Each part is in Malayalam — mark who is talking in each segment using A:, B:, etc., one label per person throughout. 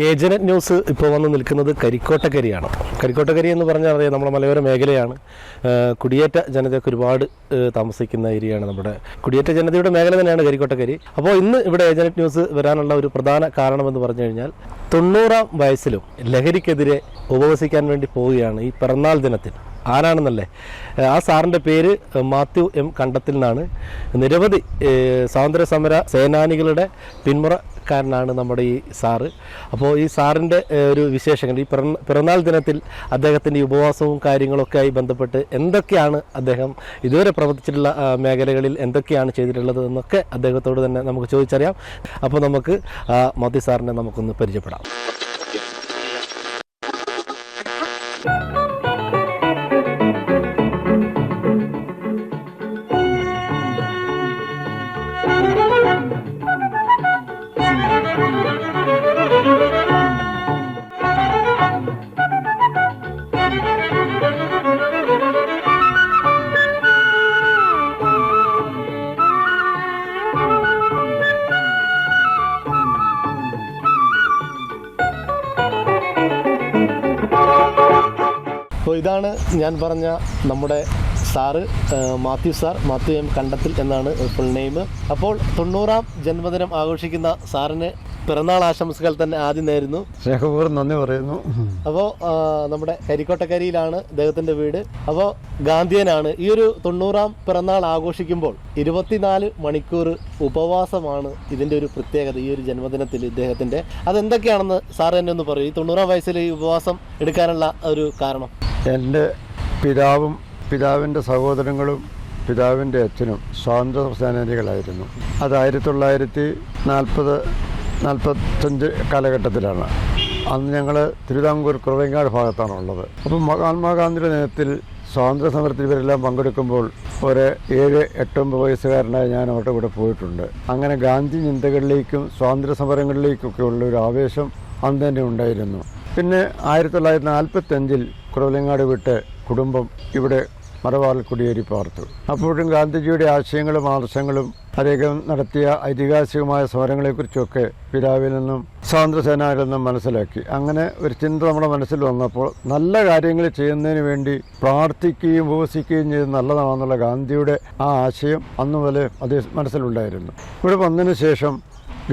A: ഏജനറ്റ് ന്യൂസ് ഇപ്പോൾ വന്ന് നിൽക്കുന്നത് കരിക്കോട്ടക്കരിയാണ് കരിക്കോട്ടക്കരി എന്ന് പറഞ്ഞാൽ അറിയാം നമ്മുടെ മലയോര മേഖലയാണ്. കുടിയേറ്റ ജനതയൊക്കെ ഒരുപാട് താമസിക്കുന്ന ഏരിയയാണ് നമ്മുടെ കുടിയേറ്റ ജനതയുടെ മേഖല തന്നെയാണ് കരിക്കോട്ടക്കരി അപ്പോൾ ഇന്ന് ഇവിടെ ഏജനറ്റ് ന്യൂസ് വരാനുള്ള ഒരു പ്രധാന കാരണമെന്ന് പറഞ്ഞു കഴിഞ്ഞാൽ തൊണ്ണൂറാം വയസ്സിലും ലഹരിക്കെതിരെ ഉപവസിക്കാൻ വേണ്ടി പോവുകയാണ് ഈ പിറന്നാൾ ദിനത്തിൽ. ആരാണെന്നല്ലേ? ആ സാറിന്റെ പേര് മാത്യു എം കണ്ടത്തിൽ നിന്നാണ് നിരവധി സ്വാതന്ത്ര്യ സമര സേനാനികളുടെ പിന്മുറക്കാരനാണ് നമ്മുടെ ഈ സാറ്. അപ്പോൾ ഈ സാറിന്റെ ഒരു വിശേഷങ്ങൾ ഈ പിറന്ന പിറന്നാൾ ദിനത്തിൽ അദ്ദേഹത്തിന്റെ ഉപവാസവും കാര്യങ്ങളൊക്കെ ആയി ബന്ധപ്പെട്ട് എന്തൊക്കെയാണ് അദ്ദേഹം ഇതുവരെ പ്രവർത്തിച്ചിട്ടുള്ള മേഖലകളിൽ എന്തൊക്കെയാണ് ചെയ്തിട്ടുള്ളത് എന്നൊക്കെ അദ്ദേഹത്തോട് തന്നെ നമുക്ക് ചോദിച്ചറിയാം. അപ്പോൾ നമുക്ക് മോദി സാറിനെ നമുക്കൊന്ന് പരിചയപ്പെടാം. അപ്പോൾ ഇതാണ് ഞാൻ പറഞ്ഞ നമ്മുടെ sir Mathew sir Mathew M Kandathil എന്നാണ് ഫുൾ നെയിം അപ്പോൾ തൊണ്ണൂറാം ജന്മദിനം ആഘോഷിക്കുന്ന സാറിന് പിറന്നാൾ ആശംസകൾ തന്നെ ആദ്യം നേരുന്നു.
B: സ്നേഹപൂർവം നന്ദി പറയുന്നു.
A: അപ്പോൾ നമ്മുടെ കരിക്കോട്ടക്കരിയിലാണ് അദ്ദേഹത്തിന്റെ വീട്. അപ്പോൾ ഗാന്ധിയനാണ്. ഈ ഒരു തൊണ്ണൂറാം പിറന്നാൾ ആഘോഷിക്കുമ്പോൾ ഇരുപത്തിനാല് മണിക്കൂർ ഉപവാസമാണ് ഇതിന്റെ ഒരു പ്രത്യേകത ഈ ഒരു ജന്മദിനത്തിൽ ഇദ്ദേഹത്തിന്റെ. അതെന്തൊക്കെയാണെന്ന് സാർ എന്നെ ഒന്ന് പറയൂ. ഈ തൊണ്ണൂറാം വയസ്സിൽ ഈ ഉപവാസം എടുക്കാനുള്ള ഒരു കാരണം?
B: എന്റെ പിതാവും പിതാവിന്റെ സഹോദരങ്ങളും പിതാവിന്റെ അച്ഛനും സ്വാതന്ത്ര്യ സേനാനികളായിരുന്നു അത് ആയിരത്തി തൊള്ളായിരത്തി നാൽപ്പത് നാൽപ്പത്തഞ്ച് കാലഘട്ടത്തിലാണ്. അന്ന് ഞങ്ങൾ തിരുവിതാംകൂർ കുറവങ്ങാട് ഭാഗത്താണ് ഉള്ളത്. അപ്പം മഹാത്മാഗാന്ധിയുടെ നേതൃത്വത്തിൽ സ്വാതന്ത്ര്യ സമരത്തിൽ ഇവരെല്ലാം പങ്കെടുക്കുമ്പോൾ ഒരു ഏഴ് എട്ടൊമ്പത് വയസ്സുകാരനായി ഞാൻ അവരുടെ കൂടെ പോയിട്ടുണ്ട്. അങ്ങനെ ഗാന്ധി ചിന്തകളിലേക്കും സ്വാതന്ത്ര്യ സമരങ്ങളിലേക്കൊക്കെ ഉള്ള ഒരു ആവേശം അന്ന് തന്നെ ഉണ്ടായിരുന്നു. പിന്നെ ആയിരത്തി തൊള്ളായിരത്തി നാൽപ്പത്തഞ്ചിൽ കുറവലങ്ങാട് വിട്ട് കുടുംബം ഇവിടെ മറവാറിൽ കുടിയേറി പാർത്തു. അപ്പോഴും ഗാന്ധിജിയുടെ ആശയങ്ങളും ആദർശങ്ങളും അദ്ദേഹം നടത്തിയ ഐതിഹാസികമായ സമരങ്ങളെക്കുറിച്ചൊക്കെ പിതാവിൽ നിന്നും സ്വാതന്ത്ര്യസേനയിൽ നിന്നും മനസ്സിലാക്കി. അങ്ങനെ ഒരു ചിന്ത നമ്മുടെ മനസ്സിൽ വന്നപ്പോൾ നല്ല കാര്യങ്ങൾ ചെയ്യുന്നതിന് വേണ്ടി പ്രാർത്ഥിക്കുകയും ഉപവസിക്കുകയും ചെയ്ത് നല്ലതാണെന്നുള്ള ഗാന്ധിയുടെ ആ ആശയം അന്നു മുതൽ അദ്ദേഹം മനസ്സിലുണ്ടായിരുന്നു. ഇവിടെ വന്നതിന് ശേഷം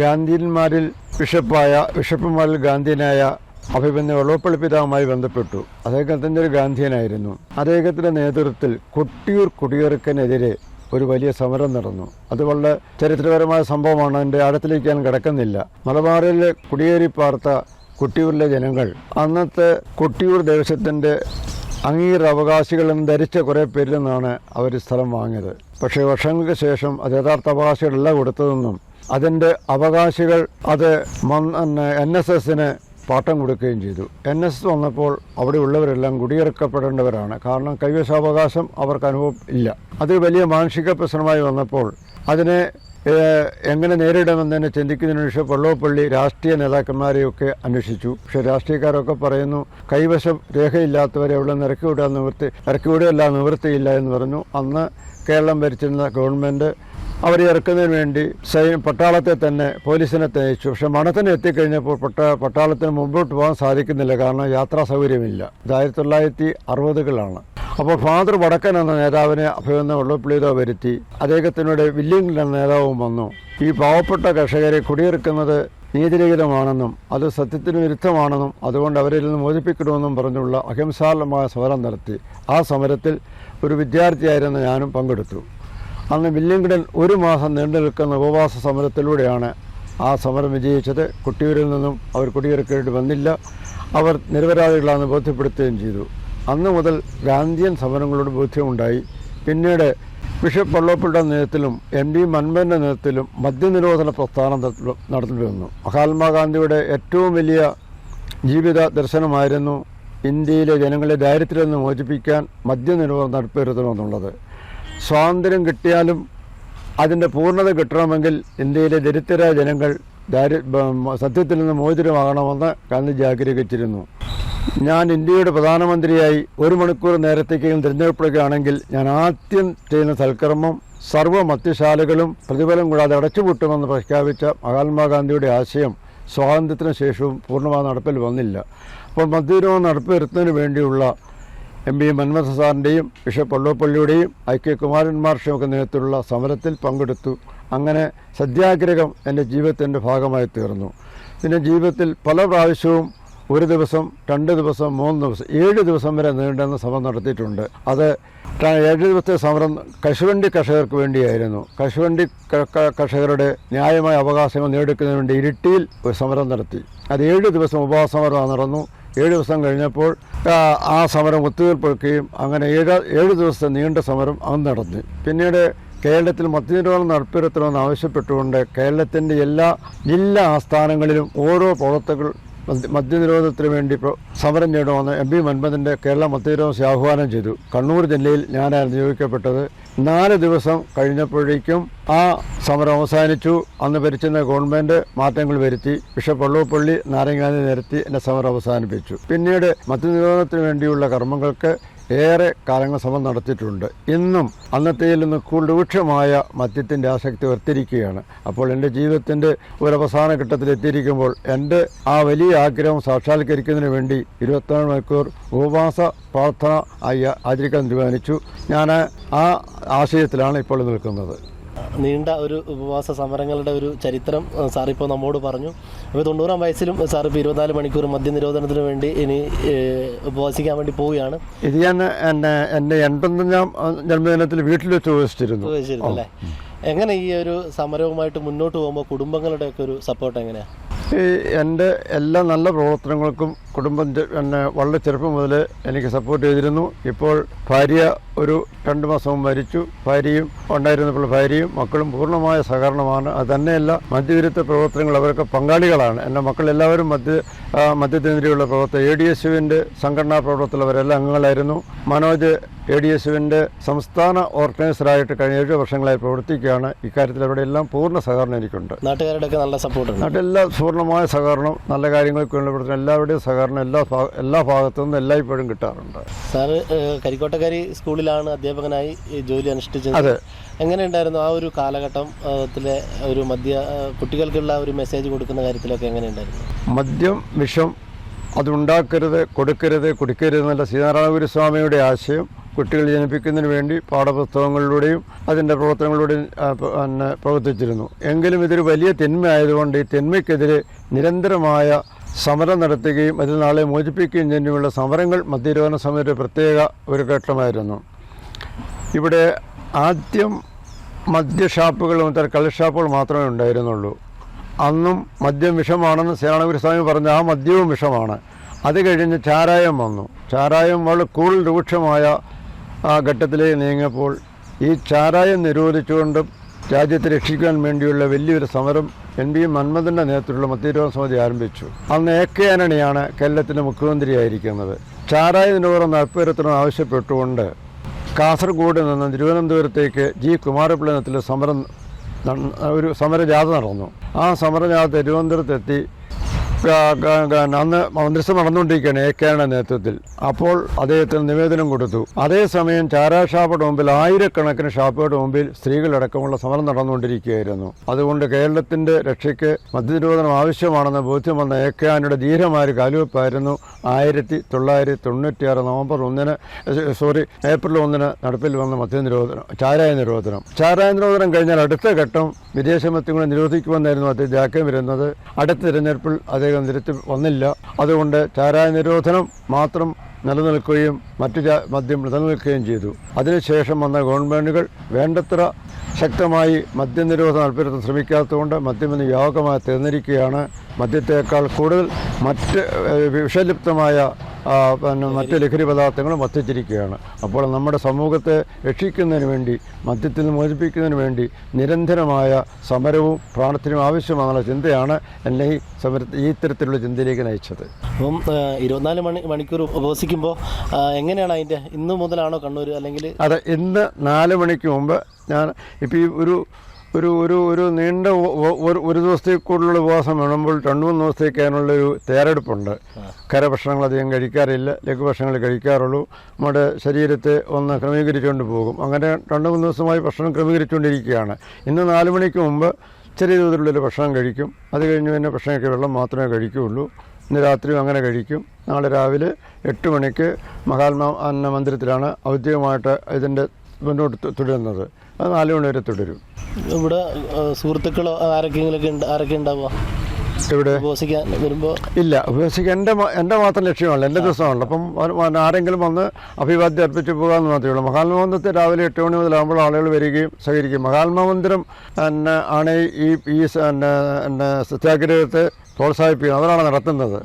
B: ഗാന്ധിയന്മാരിൽ ബിഷപ്പായ ബിഷപ്പുമാരിൽ ഗാന്ധിയനായ അഭിമന്യ വെള്ളപ്പള്ളി പിതാവുമായി ബന്ധപ്പെട്ടു. അദ്ദേഹത്തിന്റെ ഒരു ഗാന്ധിയനായിരുന്നു. അദ്ദേഹത്തിന്റെ നേതൃത്വത്തിൽ കൊട്ടിയൂർ കുടിയിറക്കനെതിരെ ഒരു വലിയ സമരം നടന്നു. അത് വളരെ ചരിത്രപരമായ സംഭവമാണ്. അതിന്റെ ആഴത്തിലേക്ക് ഞാൻ കിടക്കുന്നില്ല. മലബാറിൽ കുടിയേറി പാർത്ത കൊട്ടിയൂരിലെ ജനങ്ങൾ അന്നത്തെ കൊട്ടിയൂർ ദേശത്തിന്റെ അംഗീകൃത അവകാശികളെന്ന് ധരിച്ച കുറേ പേരിൽ നിന്നാണ് അവർ സ്ഥലം വാങ്ങിയത്. പക്ഷേ വർഷങ്ങൾക്ക് ശേഷം അത് യഥാർത്ഥ അവകാശികളല്ല കൊടുത്തതെന്നും അതിന്റെ അവകാശികൾ അത് എൻ എസ് എസിന് പാട്ടം കൊടുക്കുകയും ചെയ്തു. എൻ എസ് വന്നപ്പോൾ അവിടെ ഉള്ളവരെല്ലാം കുടിയിറക്കപ്പെടേണ്ടവരാണ്. കാരണം കൈവശാവകാശം അവർക്ക് അനുഭവം ഇല്ല. അത് വലിയ മാനുഷിക പ്രശ്നമായി വന്നപ്പോൾ അതിനെ എങ്ങനെ നേരിടുമെന്നതിനെ ചിന്തിക്കുന്നതിന് ശേഷം വെള്ളോപ്പള്ളി രാഷ്ട്രീയ നേതാക്കന്മാരെയൊക്കെ അന്വേഷിച്ചു. പക്ഷെ രാഷ്ട്രീയക്കാരൊക്കെ പറയുന്നു കൈവശം രേഖയില്ലാത്തവരെ അവിടെ ഇറക്കി വിടാൻ നിവൃത്തി ഇറക്കി വിടുകയല്ല നിവൃത്തിയില്ല എന്ന് പറഞ്ഞു. അന്ന് കേരളം ഭരിച്ചിരുന്ന ഗവൺമെന്റ് അവരെ ഇറക്കുന്നതിന് വേണ്ടി സൈന്യ പട്ടാളത്തെ തന്നെ പോലീസിനെ തയ്ച്ചു പക്ഷെ മണത്തിന് എത്തിക്കഴിഞ്ഞപ്പോൾ പട്ട പട്ടാളത്തിന് മുമ്പോട്ട് പോകാൻ സാധിക്കുന്നില്ല. കാരണം യാത്രാ സൗകര്യമില്ല. ഇത് ആയിരത്തി തൊള്ളായിരത്തി അറുപതുകളാണ്. അപ്പോൾ ഫാദർ വടക്കൻ എന്ന നേതാവിനെ അഭിനന്ദ വെള്ളപ്പിള്ളിയതോ വരുത്തി. അദ്ദേഹത്തിനോട് വില്ലിംഗൻ എന്ന നേതാവും വന്നു. ഈ പാവപ്പെട്ട കർഷകരെ കുടിയിറക്കുന്നത് നീതിരഹിതമാണെന്നും അത് സത്യത്തിന് വിരുദ്ധമാണെന്നും അതുകൊണ്ട് അവരിൽ നിന്ന് മോചിപ്പിക്കണമെന്നും പറഞ്ഞുള്ള അഹിംസാലമായ സമരം നടത്തി. ആ സമരത്തിൽ ഒരു വിദ്യാർത്ഥിയായിരുന്നു ഞാനും പങ്കെടുത്തു. അന്ന് വില്യംകിടൻ ഒരു മാസം നീണ്ടു നിൽക്കുന്ന ഉപവാസ സമരത്തിലൂടെയാണ് ആ സമരം വിജയിച്ചത്. കുട്ടിയൂരിൽ നിന്നും അവർ കുടിയിറക്കേണ്ടി വന്നില്ല. അവർ നിരപരാധികളാണെന്ന് ബോധ്യപ്പെടുത്തുകയും ചെയ്തു. അന്ന് മുതൽ ഗാന്ധിയൻ സമരങ്ങളോട് ബോധ്യമുണ്ടായി. പിന്നീട് ബിഷപ്പ് വള്ളോപ്പിളുടെ നേതൃത്വത്തിലും എം ഡി മൻമോഹന്റെ നേതൃത്വത്തിലും മദ്യനിരോധന പ്രസ്ഥാനം നടത്തി- വന്നു. മഹാത്മാഗാന്ധിയുടെ ഏറ്റവും വലിയ ജീവിത ദർശനമായിരുന്നു ഇന്ത്യയിലെ ജനങ്ങളെ ദാരിദ്ര്യത്തിൽ നിന്ന് മോചിപ്പിക്കാൻ മദ്യനിരോധനം നടപ്പിവരുത്തണമെന്നുള്ളത് സ്വാതന്ത്ര്യം കിട്ടിയാലും അതിന്റെ പൂർണത കിട്ടണമെങ്കിൽ ഇന്ത്യയിലെ ദരിദ്രരായ ജനങ്ങൾ ദാരി സത്യത്തിൽ നിന്ന് മോചിതമാകണമെന്ന് ഗാന്ധിജി ആഗ്രഹിച്ചിരുന്നു. ഞാൻ ഇന്ത്യയുടെ പ്രധാനമന്ത്രിയായി ഒരു മണിക്കൂർ നേരത്തേക്കെങ്കിലും തിരഞ്ഞെടുപ്പെടുകയാണെങ്കിൽ ഞാൻ ആദ്യം ചെയ്യുന്ന സൽക്കർമ്മം സർവ മത്യശാലകളും പ്രതിഫലം കൂടാതെ അടച്ചുപൂട്ടുമെന്ന് പ്രഖ്യാപിച്ച മഹാത്മാഗാന്ധിയുടെ ആശയം സ്വാതന്ത്ര്യത്തിന് ശേഷവും പൂർണമായ നടപ്പിൽ വന്നില്ല. അപ്പോൾ മദ്യനിരോധനം നടപ്പ് വരുത്തുന്നതിന് വേണ്ടിയുള്ള എം പി മന്മഥ ബിഷപ്പ് പള്ളുപ്പള്ളിയുടെയും ഐ കെ കുമാരൻ മാർഷും ഒക്കെ നേതൃത്വത്തിലുള്ള സമരത്തിൽ പങ്കെടുത്തു. അങ്ങനെ സത്യാഗ്രഹം എന്റെ ജീവിതത്തിന്റെ ഭാഗമായി തീർന്നു. പിന്നെ ജീവിതത്തിൽ പല പ്രാവശ്യവും ഒരു ദിവസം രണ്ട് ദിവസം മൂന്ന് ദിവസം ഏഴ് ദിവസം വരെ നീണ്ടുന്ന സമരം നടത്തിയിട്ടുണ്ട്. അത് ഏഴ് ദിവസത്തെ സമരം കശുവണ്ടി കർഷകർക്ക് വേണ്ടിയായിരുന്നു. കശുവണ്ടി കർഷകരുടെ ന്യായമായ അവകാശങ്ങൾ നേടിക്കുന്നതിന് വേണ്ടി ഇരിട്ടിയിൽ ഒരു സമരം നടത്തി. അത് ഏഴ് ദിവസം ഉപവാസ സമരം നടന്നു. ഏഴ് ദിവസം കഴിഞ്ഞപ്പോൾ ആ, സമരം ഒത്തുതീർപ്പെടുക്കുകയും അങ്ങനെ ഏഴ് ഏഴ് ദിവസത്തെ നീണ്ട സമരം അന്ന് നടന്നു പിന്നീട് കേരളത്തിൽ മദ്യനിരോധനം നടപ്പിരുത്തണമെന്ന് ആവശ്യപ്പെട്ടുകൊണ്ട് കേരളത്തിന്റെ എല്ലാ ജില്ലാ ആസ്ഥാനങ്ങളിലും ഓരോ പ്രവർത്തകൾ മദ്യ- മദ്യനിരോധനത്തിന് വേണ്ടി സമരം ചെയ്യണമെന്ന് എം പി മൻമഥന്റെ കേരള മദ്യനിരോധന ആഹ്വാനം ചെയ്തു. കണ്ണൂർ ജില്ലയിൽ ഞാനായിരുന്നു നിയോഗിക്കപ്പെട്ടത്. നാല് ദിവസം കഴിഞ്ഞപ്പോഴേക്കും ആ സമരം അവസാനിച്ചു. അന്ന് ഭരിച്ചിരുന്ന ഗവൺമെന്റ് മാറ്റങ്ങൾ വരുത്തി. ബിഷപ്പ് പള്ളുവപ്പള്ളി നാരങ്ങാനി നിരത്തി എന്റെ സമരം അവസാനിപ്പിച്ചു. പിന്നീട് മദ്യനിരോധനത്തിന് വേണ്ടിയുള്ള കർമ്മങ്ങൾക്ക് ഏറെ കാലങ്ങൾ സമരം നടത്തിയിട്ടുണ്ട്. ഇന്നും അന്നത്തേതിൽ നിന്ന് കൂടുതൽ രൂക്ഷമായ മദ്യത്തിന്റെ ആസക്തി വർത്തിരിക്കുകയാണ് അപ്പോൾ എന്റെ ജീവിതത്തിന്റെ ഒരു അവസാന ഘട്ടത്തിൽ എത്തിയിരിക്കുമ്പോൾ എന്റെ ആ വലിയ ആഗ്രഹം സാക്ഷാത്കരിക്കുന്നതിന് വേണ്ടി ഇരുപത്തിനാല് മണിക്കൂർ ഉപവാസ പ്രാർത്ഥന ആയി ആചരിക്കാൻ തീരുമാനിച്ചു. ഞാൻ ആ ആശയത്തിലാണ് ഇപ്പോൾ നിൽക്കുന്നത്.
A: നീണ്ട ഒരു ഉപവാസ സമരങ്ങളുടെ ഒരു ചരിത്രം സാറിപ്പോൾ സാർ ഇപ്പോൾ നമ്മോട് പറഞ്ഞു. അപ്പോൾ തൊണ്ണൂറാം വയസ്സിലും സാർ ഇപ്പോൾ ഇരുപത്തിനാല് മണിക്കൂർ മദ്യനിരോധനത്തിന് വേണ്ടി ഇനി ഉപവസിക്കാൻ വേണ്ടി പോവുകയാണ്.
B: ഇത് ഞാൻ എന്നെ എന്റെ എൺപത്തഞ്ചാം ജന്മദിനത്തിൽ വീട്ടിൽ വെച്ച് ഉപയോഗിച്ചിരുന്നു
A: അല്ലേ? എങ്ങനെ ഈ ഒരു സമരവുമായിട്ട് മുന്നോട്ട് പോകുമ്പോൾ കുടുംബങ്ങളുടെയൊക്കെ ഒരു സപ്പോർട്ട് എങ്ങനെയാണ്
B: എന്റെ എല്ലാ നല്ല പ്രവർത്തനങ്ങൾക്കും കുടുംബം തന്നെ എന്നെ വളരെ ചെറുപ്പം മുതൽ എനിക്ക് സപ്പോർട്ട് ചെയ്തിരുന്നു. ഇപ്പോൾ ഭാര്യ ഒരു രണ്ട് മാസം മരിച്ചു. ഭാര്യയും ഉണ്ടായിരുന്നപ്പോൾ ഭാര്യയും മക്കളും പൂർണമായ സഹകരണമാണ്. അത് തന്നെയല്ല മദ്യവിരുദ്ധ പ്രവർത്തനങ്ങൾ അവരൊക്കെ പങ്കാളികളാണ്. എന്റെ മക്കളെല്ലാവരും മദ്യ മദ്യത്തിനെതിരെയുള്ള പ്രവർത്തനം. എ ഡി എസ് യുവിന്റെ സംഘടനാ പ്രവർത്തനത്തിൽ അവരെല്ലാം അംഗങ്ങളായിരുന്നു. മനോജ് എ ഡി എസ് യുവിന്റെ സംസ്ഥാന ഓർഗനൈസറായിട്ട് കഴിഞ്ഞ ഏഴ് വർഷങ്ങളായി പ്രവർത്തിക്കുകയാണ്. ഇക്കാര്യത്തിൽ അവിടെ എല്ലാം പൂർണ സഹകരണം എനിക്കുണ്ട്.
A: നാട്ടുകാരുടെ നല്ല സപ്പോർട്ട്
B: നാട്ടിലെല്ലാം പൂർണമായ സഹകരണം നല്ല കാര്യങ്ങൾക്ക് വേണ്ടി എല്ലാവരുടെയും സഹകരണം എല്ലാ ഭാ- എല്ലാ ഭാഗത്തു നിന്നും എല്ലായ്പ്പോഴും കിട്ടാറുണ്ട്.
A: സാറ് കരിക്കോട്ടക്കാരി സ്കൂളിലാണ് അധ്യാപകനായി ജോലി അനുഷ്ഠിച്ചത്.
B: അതെ.
A: എങ്ങനെയുണ്ടായിരുന്നു ആ ഒരു കാലഘട്ടത്തിലെ ഒരു മദ്യ കുട്ടികൾക്കുള്ള ഒരു മെസ്സേജ് കൊടുക്കുന്ന കാര്യത്തിലൊക്കെ എങ്ങനെയുണ്ടായിരുന്നു?
B: മദ്യം വിഷം അതുണ്ടാക്കരുത് കൊടുക്കരുത് കുടിക്കരുത് എന്നുള്ള ശ്രീനാരായണഗുരുസ്വാമിയുടെ ആശയം കുട്ടികൾ ജനിപ്പിക്കുന്നതിന് വേണ്ടി പാഠപുസ്തകങ്ങളിലൂടെയും അതിന്റെ പ്രവർത്തനങ്ങളിലൂടെയും പ്രവർത്തിച്ചിരുന്നു. എങ്കിലും ഇതൊരു വലിയ തിന്മയായതുകൊണ്ട് ഈ തിന്മയ്ക്കെതിരെ നിരന്തരമായ സമരം നടത്തുകയും അതിൽ നാളെ മോചിപ്പിക്കുകയും ചെയ്യുന്നതിനുള്ള സമരങ്ങൾ മദ്യരോധന സമയത്ത് പ്രത്യേക ഒരു ഘട്ടമായിരുന്നു. ഇവിടെ ആദ്യം മദ്യഷാപ്പുകളും ഇത്തരം കള്ളുഷാപ്പുകൾ മാത്രമേ ഉണ്ടായിരുന്നുള്ളൂ. അന്നും മദ്യം വിഷമാണെന്ന് സേനാനഗുരുസ്വാമി പറഞ്ഞ ആ മദ്യവും വിഷമാണ്. അത് കഴിഞ്ഞ് ചാരായം വന്നു. ചാരായം വളരെ കൂടുതൽ രൂക്ഷമായ ആ ഘട്ടത്തിലേക്ക് നീങ്ങിയപ്പോൾ ഈ ചാരായം നിരോധിച്ചുകൊണ്ടും രാജ്യത്തെ രക്ഷിക്കാൻ വേണ്ടിയുള്ള വലിയൊരു സമരം എൻ ബി മന്മഥന്റെ നേതൃത്വത്തിലുള്ള മദ്യരോധ സമിതി ആരംഭിച്ചു. അന്ന് എ കെ ആന്റണിയാണ് കേരളത്തിന്റെ മുഖ്യമന്ത്രിയായിരിക്കുന്നത്. ചാരായ നിരോധനം നടപ്പുവരുത്തണമെന്ന് ആവശ്യപ്പെട്ടുകൊണ്ട് കാസർഗോഡ് നിന്ന് തിരുവനന്തപുരത്തേക്ക് ജി കുമാരപിള്ള നേതൃത്വത്തിൽ സമരം ഒരു സമരജാഥ നടന്നു. ആ സമരജാഥ തിരുവനന്തപുരത്തെത്തി അന്ന് മന്ത്രിസഭ നടന്നുകൊണ്ടിരിക്കുകയാണ് എ കെയുടെ നേതൃത്വത്തിൽ. അപ്പോൾ അദ്ദേഹത്തിന് നിവേദനം കൊടുത്തു. അതേസമയം ചാരാ ഷാപ്പുടെ മുമ്പിൽ ആയിരക്കണക്കിന് ഷാപ്പുകളുടെ മുമ്പിൽ സ്ത്രീകളടക്കമുള്ള സമരം നടന്നുകൊണ്ടിരിക്കുകയായിരുന്നു. അതുകൊണ്ട് കേരളത്തിന്റെ രക്ഷയ്ക്ക് മദ്യനിരോധനം ആവശ്യമാണെന്ന് ബോധ്യം വന്ന എ കെ ആനയുടെ ധീരമായ ഒരു കാലുവെപ്പായിരുന്നു ആയിരത്തി തൊള്ളായിരത്തി തൊണ്ണൂറ്റിയാറ് നവംബർ ഒന്നിന് സോറി ഏപ്രിൽ ഒന്നിന് നടപ്പിൽ വന്ന മദ്യനിരോധനം ചാരായ നിരോധനം. ചാരായ നിരോധനം കഴിഞ്ഞാൽ അടുത്ത ഘട്ടം വിദേശ മദ്യങ്ങളെ നിരോധിക്കുമെന്നായിരുന്നു അദ്ദേഹം ജാക്യം വരുന്നത് അടുത്ത തിരഞ്ഞെടുപ്പിൽ അദ്ദേഹം നിരത്തി വന്നില്ല. അതുകൊണ്ട് ചാരായ നിരോധനം മാത്രം നിലനിൽക്കുകയും മറ്റു മദ്യം നിലനിൽക്കുകയും ചെയ്തു. അതിനുശേഷം വന്ന ഗവൺമെന്റുകൾ വേണ്ടത്ര ശക്തമായി മദ്യനിരോധനം നടപ്പിലാക്കാൻ ശ്രമിക്കാത്തതുകൊണ്ട് മദ്യം ഇന്ന് വ്യാപകമായി തീർന്നിരിക്കുകയാണ് മദ്യത്തേക്കാൾ കൂടുതൽ മറ്റ് വിഷലിപ്തമായ പിന്നെ മറ്റ് ലഹരി പദാർത്ഥങ്ങളും വത്തിച്ചിരിക്കുകയാണ് അപ്പോൾ നമ്മുടെ സമൂഹത്തെ രക്ഷിക്കുന്നതിന് വേണ്ടി മദ്യത്തിൽ നിന്ന് മോചിപ്പിക്കുന്നതിന് വേണ്ടി നിരന്തരമായ സമരവും പ്രാണത്തിനും ആവശ്യമാണെന്നുള്ള ചിന്തയാണ് എന്നെ ഈ സമര ഈ ഇത്തരത്തിലുള്ള ചിന്തയിലേക്ക് നയിച്ചത്.
A: അപ്പം ഇരുപത്തിനാല് മണി മണിക്കൂർ ഉപവസിക്കുമ്പോൾ എങ്ങനെയാണ് അതിന്റെ ഇന്ന് മുതലാണോ കണ്ണൂർ അല്ലെങ്കിൽ
B: അതെ ഇന്ന് നാല് മണിക്ക് മുമ്പ് ഞാൻ ഇപ്പോൾ ഈ ഒരു ഒരു ഒരു ഒരു നീണ്ട ഒരു ഒരു ദിവസത്തേക്ക് കൂടുതലുള്ള ഉപവാസം വേണമ്പോൾ രണ്ടു മൂന്ന് ദിവസത്തേക്ക് അതിനുള്ളൊരു തയ്യാറെടുപ്പുണ്ട്. കരഭക്ഷണങ്ങൾ അധികം കഴിക്കാറില്ല. ലഘുഭക്ഷണങ്ങൾ കഴിക്കാറുള്ളൂ. നമ്മുടെ ശരീരത്തെ ഒന്ന് ക്രമീകരിച്ചുകൊണ്ട് പോകും. അങ്ങനെ രണ്ട് മൂന്ന് ദിവസമായി ഭക്ഷണം ക്രമീകരിച്ചുകൊണ്ടിരിക്കുകയാണ്. ഇന്ന് നാല് മണിക്ക് മുമ്പ് ചെറിയ തോതിലുള്ളൊരു ഭക്ഷണം കഴിക്കും. അത് കഴിഞ്ഞ് പിന്നെ ഭക്ഷണമൊക്കെ വെള്ളം മാത്രമേ കഴിക്കുകയുള്ളൂ. ഇന്ന് രാത്രിയും അങ്ങനെ കഴിക്കും. നാളെ രാവിലെ എട്ട് മണിക്ക് മഹാത്മാ അന്ന മന്ദിരത്തിലാണ് ഔദ്യോഗികമായിട്ട് ഇതിന്റെ മുന്നോട്ട് തുടരുന്നത്. അത് നാല് മണി വരെ തുടരും.
A: ഇവിടെ സുഹൃത്തുക്കളോ ആരൊക്കെങ്കിലൊക്കെ ഉണ്ട് ആരൊക്കെ ഉണ്ടാവുക?
B: ഇവിടെ
A: ഉപവസിക്കാൻ വരുമ്പോൾ
B: ഇല്ല ഉപേക്ഷിക്കുക എന്റെ എന്റെ മാത്രം ലക്ഷ്യമാണല്ലോ എന്റെ ദിവസമാണല്ലോ. അപ്പം ആരെങ്കിലും വന്ന് അഭിവാദ്യം അർപ്പിച്ച് പോകാമെന്ന് മാത്രമേ ഉള്ളൂ. മഹാത്മാമന്ദിരത്തിൽ രാവിലെ എട്ട് മണി മുതലാകുമ്പോൾ ആളുകൾ വരികയും സഹകരിക്കും. മഹാത്മാമന്ദിരം എന്നെ ആണ് ഈ ഈ എന്നെ സത്യാഗ്രഹത്തെ പ്രോത്സാഹിപ്പിക്കുന്നത്. അവരാണ് നടത്തുന്നത്.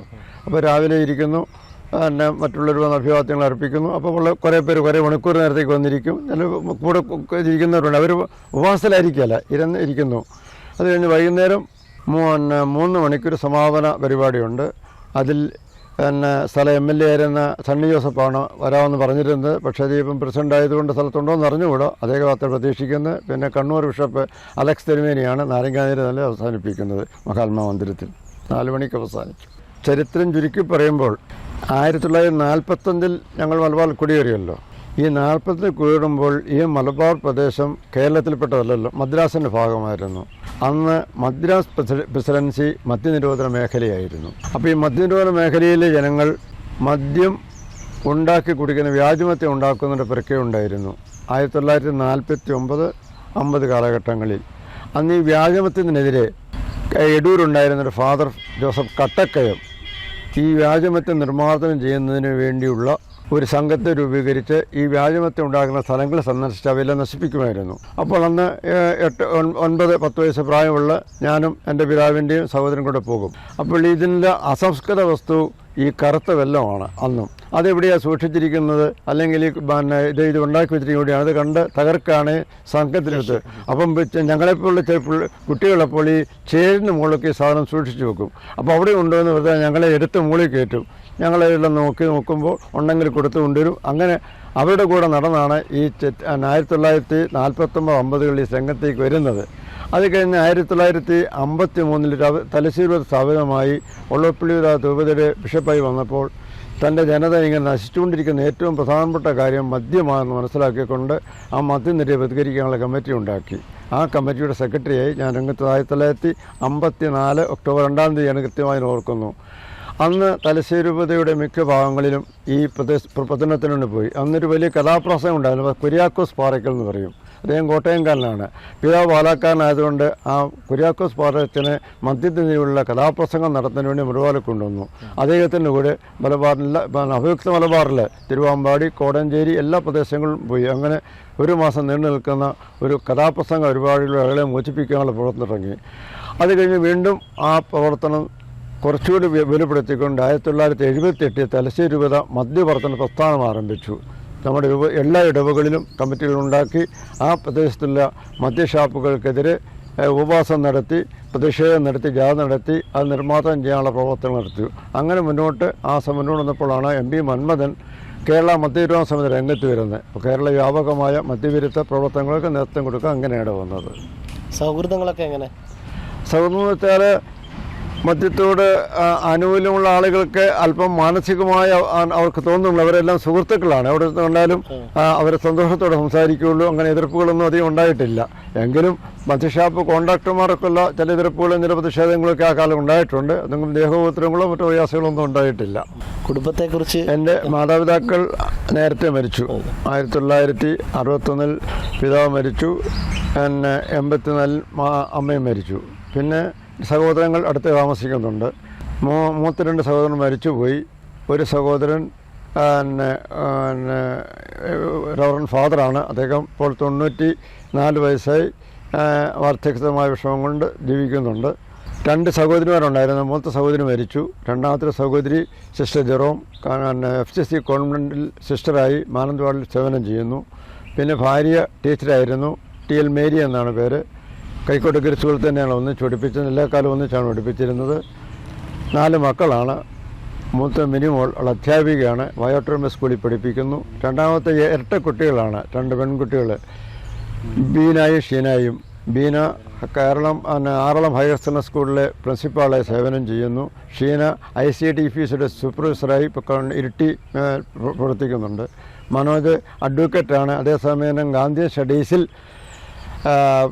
B: അപ്പോൾ രാവിലെ ഇരിക്കുന്നു. പിന്നെ മറ്റുള്ളവർ വന്ന് അഭിവാദ്യങ്ങൾ അർപ്പിക്കുന്നു. അപ്പോൾ ഉള്ള കുറേ പേര് കുറേ മണിക്കൂർ നേരത്തേക്ക് വന്നിരിക്കും. ചില കൂടെ ഇരിക്കുന്നവരുണ്ട്. അവർ ഉപവാസത്തിലായിരിക്കുകയല്ല ഇരുന്ന് ഇരിക്കുന്നു. അത് കഴിഞ്ഞ് വൈകുന്നേരം പിന്നെ മൂന്ന് മണിക്കൂർ സമാപന പരിപാടിയുണ്ട്. അതിൽ പിന്നെ സ്ഥല എം എൽ എ ആയിരുന്ന സണ്ണി ജോസഫാണ് വരാമെന്ന് പറഞ്ഞിരുന്നത്. പക്ഷേ ദീപം പ്രസിഡന്റ് ആയതുകൊണ്ട് സ്ഥലത്തുണ്ടോ എന്ന് അറിഞ്ഞുകൂടോ. അദ്ദേഹം അത്ര പ്രതീക്ഷിക്കുന്നത് പിന്നെ കണ്ണൂർ ബിഷപ്പ് അലക്സ് തെരുമേനിയാണ് നാരങ്ങാനീര് നല്ല അവസാനിപ്പിക്കുന്നത് മഹാത്മാ മന്ദിരത്തിൽ. നാല് മണിക്ക് അവസാനിച്ചു. ചരിത്രം ചുരുക്കി പറയുമ്പോൾ ആയിരത്തി തൊള്ളായിരത്തി നാൽപ്പത്തഞ്ചിൽ ഞങ്ങൾ മലബാർ കുടിയേറിയല്ലോ. ഈ നാൽപ്പത്തിൽ കുടിയിടുമ്പോൾ ഈ മലബാർ പ്രദേശം കേരളത്തിൽപ്പെട്ടതല്ലല്ലോ മദ്രാസിന്റെ ഭാഗമായിരുന്നു. അന്ന് മദ്രാസ് പ്രസിഡ- പ്രസിഡൻസി മദ്യനിരോധന മേഖലയായിരുന്നു. അപ്പോൾ ഈ മദ്യനിരോധന മേഖലയിലെ ജനങ്ങൾ മദ്യം ഉണ്ടാക്കി കുടിക്കുന്ന വ്യാജമത്യം ഉണ്ടാക്കുന്നതിന്റെ പ്രക്രിയ ഉണ്ടായിരുന്നു. ആയിരത്തി തൊള്ളായിരത്തി നാൽപ്പത്തി ഒമ്പത് അമ്പത് കാലഘട്ടങ്ങളിൽ. അന്ന് ഈ വ്യാജമത്യത്തിനെതിരെ എടൂരുണ്ടായിരുന്നൊരു ഫാദർ ജോസഫ് കട്ടക്കയം ഈ വ്യാജമത്തെ നിർമ്മാർജനം ചെയ്യുന്നതിന് വേണ്ടിയുള്ള ഒരു സംഘത്തെ രൂപീകരിച്ച് ഈ വ്യാജമത്തെ ഉണ്ടാക്കുന്ന സ്ഥലങ്ങൾ സന്ദർശിച്ച് അവയെല്ലാം നശിപ്പിക്കുമായിരുന്നു. അപ്പോൾ അന്ന് എട്ട് ഒൻ- ഒൻപത് പത്ത് വയസ്സ് പ്രായമുള്ള ഞാനും എന്റെ പിതാവിന്റെയും സഹോദരൻ കൂടെ പോകും. അപ്പോൾ ഇതിന്റെ അസംസ്കൃത വസ്തു ഈ കറുത്ത വെല്ലമാണ് അന്നും. അതെവിടെയാണ് സൂക്ഷിച്ചിരിക്കുന്നത്? അല്ലെങ്കിൽ പിന്നെ ഇത് ഇത് ഉണ്ടാക്കി വെച്ചിരിക്കുകയാണ് അത് കണ്ട് തകർക്കാണ് സംഘത്തിനടുത്ത് അപ്പം ഞങ്ങളെപ്പോലുള്ള ചില കുട്ടികളപ്പോൾ ഈ ചേരിന് മുകളിലൊക്കെ സാധനം സൂക്ഷിച്ചു വെക്കും. അപ്പോൾ അവിടെ ഉണ്ടോയെന്ന് പറഞ്ഞാൽ ഞങ്ങളെ എടുത്ത് മുകളിൽ കയറ്റും. ഞങ്ങളെല്ലാം നോക്കി നോക്കുമ്പോൾ ഉണ്ടെങ്കിൽ കൊടുത്തു കൊണ്ടുവരും. അങ്ങനെ അവരുടെ കൂടെ നടന്നാണ് ഈ ആയിരത്തി തൊള്ളായിരത്തി നാൽപ്പത്തൊമ്പത് അമ്പതുകളിൽ ഈ രംഗത്തേക്ക് വരുന്നത്. അത് കഴിഞ്ഞ് ആയിരത്തി തൊള്ളായിരത്തി അമ്പത്തി മൂന്നിൽ തലശ്ശേരി സ്ഥാപിതമായി ഒള്ളപ്പള്ളി രൂപതയുടെ ബിഷപ്പായി വന്നപ്പോൾ തന്റെ ജനത ഇങ്ങനെ നശിച്ചുകൊണ്ടിരിക്കുന്ന ഏറ്റവും പ്രധാനപ്പെട്ട കാര്യം മദ്യമാണെന്ന് മനസ്സിലാക്കിക്കൊണ്ട് ആ മദ്യനിരയെ പ്രതികരിക്കാനുള്ള കമ്മിറ്റി ഉണ്ടാക്കി. ആ കമ്മിറ്റിയുടെ സെക്രട്ടറിയായി ഞാൻ രംഗത്ത് ആയിരത്തി തൊള്ളായിരത്തി അമ്പത്തി നാല് ഒക്ടോബർ രണ്ടാം തീയതിയാണ് കൃത്യമായി ഓർക്കുന്നു. അന്ന് തലശ്ശേരി രൂപതയുടെ മിക്ക ഭാഗങ്ങളിലും ഈ പ്രദേശ പ്രപത്തനത്തിന് വേണ്ടി പോയി. അന്നൊരു വലിയ കഥാപ്രസംഗം ഉണ്ടായിരുന്നു. കുര്യാക്കോസ് പാറയ്ക്കൽ എന്ന് പറയും. അദ്ദേഹം കോട്ടയംകാരനാണ്. പിതാവ് പാലക്കാരനായതുകൊണ്ട് ആ കുര്യാക്കോസ് പാറയത്തിന് മദ്യത്തിനുള്ള കഥാപ്രസംഗം നടത്തുന്നതിന് വേണ്ടി മുറിവാലെ കൊണ്ടുവന്നു. അദ്ദേഹത്തിന്റെ കൂടെ മലബാറിലെ അഭിയുക്ത മലബാറിൽ തിരുവാമ്പാടി കോടഞ്ചേരി എല്ലാ പ്രദേശങ്ങളും പോയി. അങ്ങനെ ഒരു മാസം നീണ്ടു നിൽക്കുന്ന ഒരു കഥാപ്രസംഗ പരിപാടിയിലൂടെ ആളുകളെ മോചിപ്പിക്കാനുള്ള പ്രവർത്തനം അത് കഴിഞ്ഞ് വീണ്ടും ആ പ്രവർത്തനം കുറച്ചുകൂടി വെളിപ്പെടുത്തിക്കൊണ്ട് ആയിരത്തി തൊള്ളായിരത്തി എഴുപത്തി എട്ടിൽ തലശ്ശേരി രൂപത മദ്യപ്രവർത്തന പ്രസ്ഥാനം ആരംഭിച്ചു. നമ്മുടെ ഇടവ എല്ലാ ഇടവുകളിലും കമ്മിറ്റികൾ ഉണ്ടാക്കി ആ പ്രദേശത്തുള്ള മദ്യഷാപ്പുകൾക്കെതിരെ ഉപവാസം നടത്തി പ്രതിഷേധം നടത്തി ജാഥ നടത്തി അത് നിർമ്മാർജനം ചെയ്യാനുള്ള പ്രവർത്തനം നടത്തി. അങ്ങനെ മുന്നോട്ട് ആ സമയം മുന്നോട്ട് വന്നപ്പോഴാണ് എം പി മന്മഥൻ കേരള മദ്യവിരോധ സമിതി രംഗത്ത് വരുന്നത്. അപ്പോൾ കേരള വ്യാപകമായ മദ്യവിരുദ്ധ പ്രവർത്തനങ്ങൾക്ക് നേതൃത്വം കൊടുക്കുക അങ്ങനെയാണ് വന്നത്.
A: സൗഹൃദങ്ങളൊക്കെ എങ്ങനെ?
B: സൗഹൃദം വെച്ചാൽ മദ്യത്തോട് ആനുകൂല്യമുള്ള ആളുകൾക്ക് അല്പം മാനസികമായ അവർക്ക് തോന്നുന്നു അവരെല്ലാം സുഹൃത്തുക്കളാണ്. എവിടെ കണ്ടാലും അവരെ അവർ സന്തോഷത്തോടെ സംസാരിക്കുകയുള്ളൂ. അങ്ങനെ എതിർപ്പുകളൊന്നും അധികം ഉണ്ടായിട്ടില്ല. എങ്കിലും മദ്യഷാപ്പ് കോൺട്രാക്ടർമാർക്കുള്ള ചില എതിർപ്പുകളും ചില പ്രതിഷേധങ്ങളൊക്കെ ആ കാലം ഉണ്ടായിട്ടുണ്ട്. അതൊന്നും ദേഹോപദ്രവങ്ങളോ മറ്റു പ്രയാസങ്ങളോ ഒന്നും ഉണ്ടായിട്ടില്ല.
A: കുടുംബത്തെക്കുറിച്ച്?
B: എന്റെ മാതാപിതാക്കൾ നേരത്തെ മരിച്ചു. ആയിരത്തി തൊള്ളായിരത്തി അറുപത്തൊന്നിൽ പിതാവ് മരിച്ചു. പിന്നെ എൺപത്തിനാലിൽ അമ്മയും മരിച്ചു. പിന്നെ സഹോദരങ്ങൾ അടുത്ത് താമസിക്കുന്നുണ്ട്. മൂ മൂത്ത രണ്ട് സഹോദരൻ മരിച്ചുപോയി. ഒരു സഹോദരൻ പിന്നെ പിന്നെ റവറൻ ഫാദറാണ്. അദ്ദേഹം ഇപ്പോൾ തൊണ്ണൂറ്റി നാല് വയസ്സായി വാർദ്ധക്യമായ വിഷമം കൊണ്ട് ജീവിക്കുന്നുണ്ട്. രണ്ട് സഹോദരിമാരുണ്ടായിരുന്നു. മൂത്ത സഹോദരി മരിച്ചു. രണ്ടാമത്തെ സഹോദരി sister Jerome F C C കോൺവെന്റിൽ സിസ്റ്ററായി മാനന്തവാടിൽ സേവനം ചെയ്യുന്നു. പിന്നെ ഭാര്യ ടീച്ചറായിരുന്നു ടി എൽ മേരി എന്നാണ് പേര്. കൈക്കോട്ടക്കരി സ്കൂളിൽ തന്നെയാണ്. ഒന്നിച്ച് പഠിപ്പിച്ചത് എല്ലാ കാലവും ഒന്നിച്ചാണ് പഠിപ്പിച്ചിരുന്നത്. നാല് മക്കളാണ്. മൂത്ത മിനിമോൾ അവൾ അധ്യാപികയാണ്. വയോട്ടോമ സ്കൂളിൽ പഠിപ്പിക്കുന്നു. രണ്ടാമത്തെ ഇരട്ട കുട്ടികളാണ്. രണ്ട് പെൺകുട്ടികൾ ബീനായും ഷീനായും. ബീന കേരളം ആറളം ഹയർ സെക്കൻഡറി സ്കൂളിലെ പ്രിൻസിപ്പാളെ സേവനം ചെയ്യുന്നു. ഷീന ഐ സി ടി ഫീസിയുടെ സൂപ്പർവൈസറായി ഇരിട്ടി പ്രവർത്തിക്കുന്നുണ്ട്. മനോജ് അഡ്വക്കേറ്റാണ്. അതേസമയം ഗാന്ധി സ്റ്റഡീസിൽ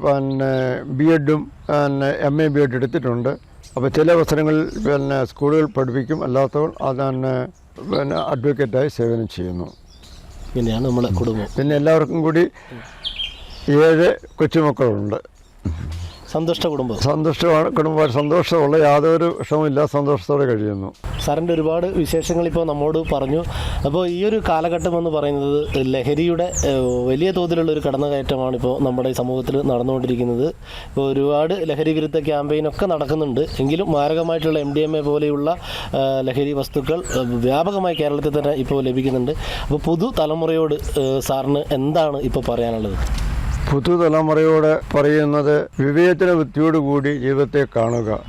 B: പിന്നെ ബി എഡും പിന്നെ എം എ ബി എഡ് എടുത്തിട്ടുണ്ട്. അപ്പോൾ ചില അവസരങ്ങളിൽ പിന്നെ സ്കൂളുകൾ പഠിപ്പിക്കും. അല്ലാത്തവർ അത് തന്നെ പിന്നെ അഡ്വക്കേറ്റായി സേവനം ചെയ്യുന്നു.
A: പിന്നെയാണ് നമ്മുടെ കുടുംബം.
B: പിന്നെ എല്ലാവർക്കും കൂടി ഏഴ് കൊച്ചുമക്കളുണ്ട്.
A: സന്തുഷ്ട കുടുംബം.
B: സന്തുഷ്ടമാണ്. കുടുംബം സന്തോഷമുള്ള യാതൊരു വിഷമമില്ല സന്തോഷത്തോടെ കഴിയുന്നു.
A: സാറിന്റെ ഒരുപാട് വിശേഷങ്ങൾ ഇപ്പോൾ നമ്മോട് പറഞ്ഞു. അപ്പോൾ ഈ ഒരു കാലഘട്ടം എന്ന് പറയുന്നത് ലഹരിയുടെ വലിയ തോതിലുള്ള ഒരു കടന്നുകയറ്റമാണ് ഇപ്പോൾ നമ്മുടെ ഈ സമൂഹത്തിൽ നടന്നുകൊണ്ടിരിക്കുന്നത്. ഇപ്പോൾ ഒരുപാട് ലഹരി വിരുദ്ധ ക്യാമ്പയിനൊക്കെ നടക്കുന്നുണ്ട്. എങ്കിലും മാരകമായിട്ടുള്ള എം ഡി എം എ പോലെയുള്ള ലഹരി വസ്തുക്കൾ വ്യാപകമായി കേരളത്തിൽ തന്നെ ഇപ്പോൾ ലഭിക്കുന്നുണ്ട്. അപ്പോൾ പുതു തലമുറയോട് സാറിന് എന്താണ് ഇപ്പോൾ പറയാനുള്ളത്?
B: പുതുതലമുറയോട് പറയുന്നത് വിവേചന ബുദ്ധിയോടുകൂടി ജീവിതത്തെ കാണുക.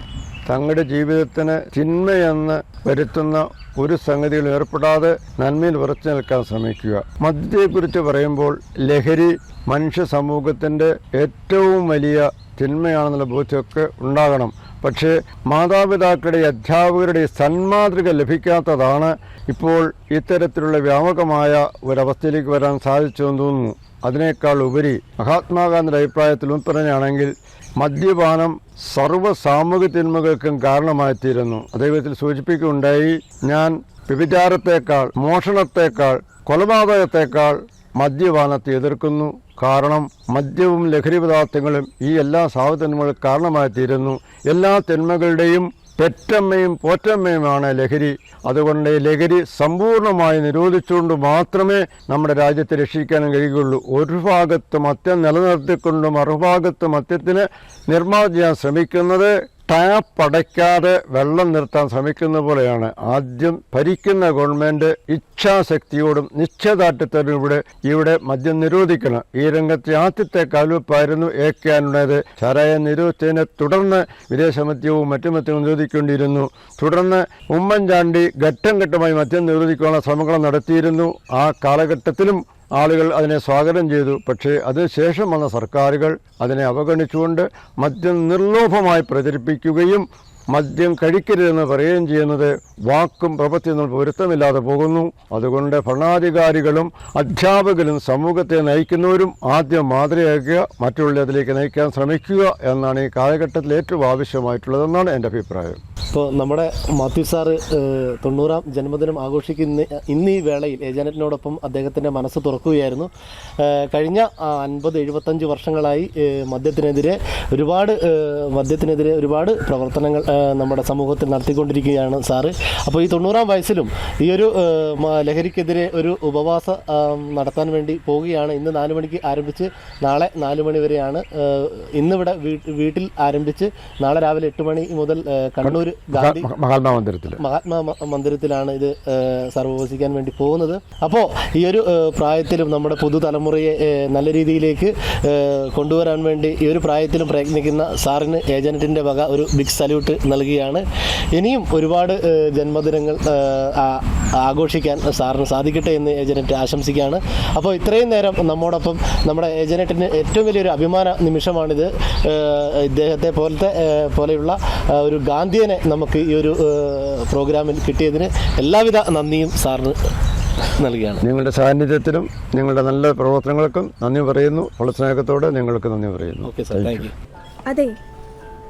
B: തങ്ങളുടെ ജീവിതത്തിന് ചിന്മയെന്ന് വരുത്തുന്ന ഒരു സംഗതിയിൽ ഏർപ്പെടാതെ നന്മയിൽ ഉറച്ചു നിൽക്കാൻ ശ്രമിക്കുക. മദ്യത്തെക്കുറിച്ച് പറയുമ്പോൾ ലഹരി മനുഷ്യ സമൂഹത്തിന്റെ ഏറ്റവും വലിയ തിന്മയാണെന്നുള്ള ബോധ്യമൊക്കെ ഉണ്ടാകണം. പക്ഷേ മാതാപിതാക്കളുടെ അധ്യാപകരുടെ സന്മാതൃക ലഭിക്കാത്തതാണ് ഇപ്പോൾ ഇത്തരത്തിലുള്ള വ്യാപകമായ ഒരവസ്ഥയിലേക്ക് വരാൻ സാധിച്ചെന്ന് തോന്നുന്നു. അതിനേക്കാൾ ഉപരി മഹാത്മാഗാന്ധിയുടെ അഭിപ്രായത്തിൽ ഉൾപ്പെടുകയാണെങ്കിൽ മദ്യപാനം സർവ സാമൂഹിക തിന്മകൾക്കും കാരണമായിത്തീരുന്നു. അദ്ദേഹത്തിൽ സൂചിപ്പിക്കുകയുണ്ടായി ഞാൻ വ്യഭിചാരത്തേക്കാൾ മോഷണത്തേക്കാൾ കൊലപാതകത്തേക്കാൾ മദ്യപാനത്തെ എതിർക്കുന്നു. കാരണം മദ്യവും ലഹരി പദാർത്ഥങ്ങളും ഈ എല്ലാ സാഹചര്യങ്ങളും കാരണമായിത്തീരുന്നു. എല്ലാ തിന്മകളുടെയും പെറ്റമ്മയും പോറ്റമ്മയുമാണ് ലഹരി. അതുകൊണ്ട് ലഹരി സമ്പൂർണമായി നിരോധിച്ചുകൊണ്ട് മാത്രമേ നമ്മുടെ രാജ്യത്തെ രക്ഷിക്കാനും കഴിയുകയുള്ളൂ. ഒരു ഭാഗത്ത് മദ്യം നിലനിർത്തിക്കൊണ്ടും മറുഭാഗത്ത് മദ്യത്തിന് നിർമ്മാർജിക്കാൻ ശ്രമിക്കുന്നത് ടാപ്പ് അടയ്ക്കാതെ വെള്ളം നിർത്താൻ ശ്രമിക്കുന്ന പോലെയാണ് ആദ്യം ഭരിക്കുന്ന ഗവൺമെന്റ് ഇച്ഛാശക്തിയോടും നിശ്ചയദാർഢ്യത്തോടും ഇവിടെ മദ്യം നിരോധിക്കണം. ഈ രംഗത്തെ ആദ്യത്തെ കാൽവെപ്പായിരുന്നു എ കെ ആനുടേത് ചാരായ നിരോധിച്ചതിനെ തുടർന്ന് വിദേശ മദ്യവും മറ്റു മദ്യവും നിരോധിക്കേണ്ടിയിരുന്നു. തുടർന്ന് ഉമ്മൻചാണ്ടി ഘട്ടം ഘട്ടമായി മദ്യം നിരോധിക്കാനുള്ള ശ്രമങ്ങൾ നടത്തിയിരുന്നു. ആ കാലഘട്ടത്തിലും ആളുകൾ അതിനെ സ്വാഗതം ചെയ്തു. പക്ഷേ അതിനുശേഷം വന്ന സർക്കാരുകൾ അതിനെ അവഗണിച്ചുകൊണ്ട് മദ്യം നിർലോഭമായി പ്രചരിപ്പിക്കുകയും മദ്യം കഴിക്കരുതെന്ന് പറയുകയും ചെയ്യുന്നത് വാക്കും പ്രവൃത്തിയൊന്നും പൊരുത്തമില്ലാതെ പോകുന്നു. അതുകൊണ്ട് ഭരണാധികാരികളും അധ്യാപകരും സമൂഹത്തെ നയിക്കുന്നവരും ആദ്യം മാതൃകയാക്കുക മറ്റുള്ളതിലേക്ക് നയിക്കാൻ ശ്രമിക്കുക എന്നാണ് ഈ കാലഘട്ടത്തിൽ ഏറ്റവും ആവശ്യമായിട്ടുള്ളതെന്നാണ് എന്റെ അഭിപ്രായം.
A: ഇപ്പോൾ നമ്മുടെ മാത്യു സാറ് തൊണ്ണൂറാം ജന്മദിനം ആഘോഷിക്കുന്ന ഇന്ന് ഈ വേളയിൽ ഏജനറ്റിനോടൊപ്പം അദ്ദേഹത്തിന്റെ മനസ്സ് തുറക്കുകയായിരുന്നു. കഴിഞ്ഞ അൻപത് എഴുപത്തഞ്ച് വർഷങ്ങളായി മദ്യത്തിനെതിരെ ഒരുപാട് മദ്യത്തിനെതിരെ ഒരുപാട് പ്രവർത്തനങ്ങൾ നമ്മുടെ സമൂഹത്തിൽ നടത്തിക്കൊണ്ടിരിക്കുകയാണ് സാറ്. അപ്പോൾ ഈ തൊണ്ണൂറാം വയസ്സിലും ഈ ഒരു ലഹരിക്കെതിരെ ഒരു ഉപവാസ നടത്താൻ വേണ്ടി പോവുകയാണ്. ഇന്ന് നാല് മണിക്ക് ആരംഭിച്ച് നാളെ നാല് മണി വരെയാണ് ഇന്നിവിടെ വീട്ടിൽ ആരംഭിച്ച് നാളെ രാവിലെ എട്ട് മണി മുതൽ കണ്ണൂർ ഗാന്ധി
B: മഹ- മഹാത്മാ മന്ദിരത്തിൽ
A: മഹാത്മാ മന്ദിരത്തിലാണ് ഇത് സർവോപസിക്കാൻ വേണ്ടി പോകുന്നത്. അപ്പോൾ ഈ ഒരു പ്രായത്തിലും നമ്മുടെ പുതുതലമുറയെ നല്ല രീതിയിലേക്ക് കൊണ്ടുവരാൻ വേണ്ടി ഈ ഒരു പ്രായത്തിലും പ്രയത്നിക്കുന്ന സാറിന് ഏജന്റിന്റെ വക ഒരു ബിഗ് സല്യൂട്ട് നൽകുകയാണ്. ഇനിയും ഒരുപാട് ജന്മദിനങ്ങൾ ആഘോഷിക്കാൻ സാറിന് സാധിക്കട്ടെ എന്ന് ഏജനറ്റ് ആശംസിക്കുകയാണ്. അപ്പോൾ ഇത്രയും നേരം നമ്മോടൊപ്പം നമ്മുടെ ഏജനറ്റിന് ഏറ്റവും വലിയൊരു അഭിമാന നിമിഷമാണിത്. ഏഹ്, ഇദ്ദേഹത്തെ പോലത്തെ പോലെയുള്ള ഒരു ഗാന്ധിയനെ നമുക്ക് ഈ ഒരു പ്രോഗ്രാമിൽ കിട്ടിയതിന് എല്ലാവിധ നന്ദിയും സാറിന് നൽകുകയാണ്.
B: നിങ്ങളുടെ സാന്നിധ്യത്തിനും നിങ്ങളുടെ നല്ല പ്രവർത്തനങ്ങൾക്കും നന്ദി പറയുന്നു. വളരെ സ്നേഹത്തോടെ നിങ്ങൾക്ക് നന്ദി പറയുന്നു.
A: Okay sir thank you.
C: അതെ